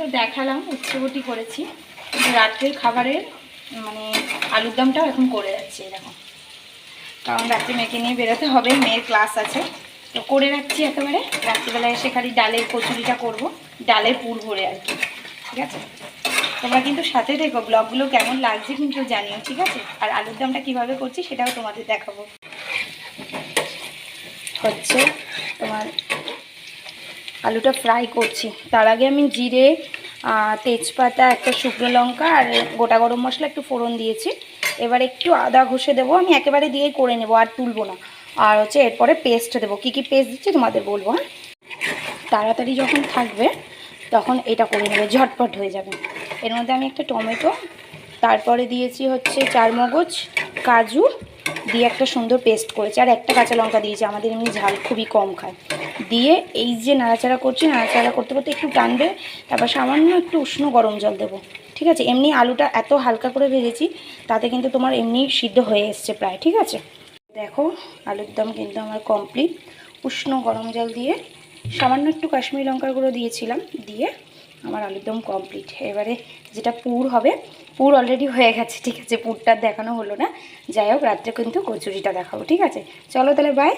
তো দেখালাম উচ্ছেবটি করেছি। রাত্রের খাবারের মানে আলুর দমটাও এখন করে যাচ্ছি এরকম কারণ রাত্রে মেয়েকে নিয়ে বেরোতে হবে, মেয়ের ক্লাস আছে। তো করে রাখছি একেবারে। রাত্রিবেলা এসে খালি ডালের কচুরিটা করব, ডালের পুর ভরে আর কি, ঠিক আছে? তোমরা কিন্তু সাথে দেখো ব্লগগুলো কেমন লাগছে কিন্তু জানিও, ঠিক আছে? আর আলুর দমটা কীভাবে করছি সেটাও তোমাদের দেখাবো। হচ্ছে তোমার আলুটা ফ্রাই করছি। তার আগে আমি জিরে তেজপাতা, একটা শুকনো লঙ্কা আর গোটা গরম মশলা একটু ফোড়ন দিয়েছি। এবার একটু আদা ঘষে দেবো। আমি একেবারে দিয়েই করে নেব, আর তুলবো না। আর হচ্ছে এরপরে পেস্ট দেবো। কী কী পেস্ট দিচ্ছি তোমাদের বলব হ্যাঁ? তাড়াতাড়ি যখন থাকবে, তখন এটা করে নেবে। ঝটপট হয়ে যাবে। এর মধ্যে আমি একটা টমেটো, তারপরে দিয়েছি হচ্ছে চার মগজ কাজু দিয়ে একটা সুন্দর পেস্ট করেছি। আর একটা কাঁচা লঙ্কা দিয়েছি, আমাদের এমনি ঝাল খুবই কম খায়। দিয়ে এই যে নাড়াচাড়া করছি, নাড়াচাড়া করতে করতে একটু টানবে, তারপর সামান্য একটু উষ্ণ গরম জল দেবো। ঠিক আছে? এমনি আলুটা এত হালকা করে ভেজেছি, তাতে কিন্তু তোমার এমনি সিদ্ধ হয়ে এসছে প্রায়। ঠিক আছে? দেখো, আলুর দম কিন্তু আমার কমপ্লিট উষ্ণ গরম জল দিয়ে সামান্য একটু কাশ্মীরি লঙ্কার গুঁড়ো দিয়েছিলাম, দিয়ে আমার আলুর দম কমপ্লিট এবারে যেটা পুর হবে, পুর অলরেডি হয়ে গেছে, ঠিক আছে? পুরটা দেখানো হলো না। যাই হোক, রাত্রে কিন্তু কচুরিটা দেখাবো, ঠিক আছে? চলো তাহলে বাই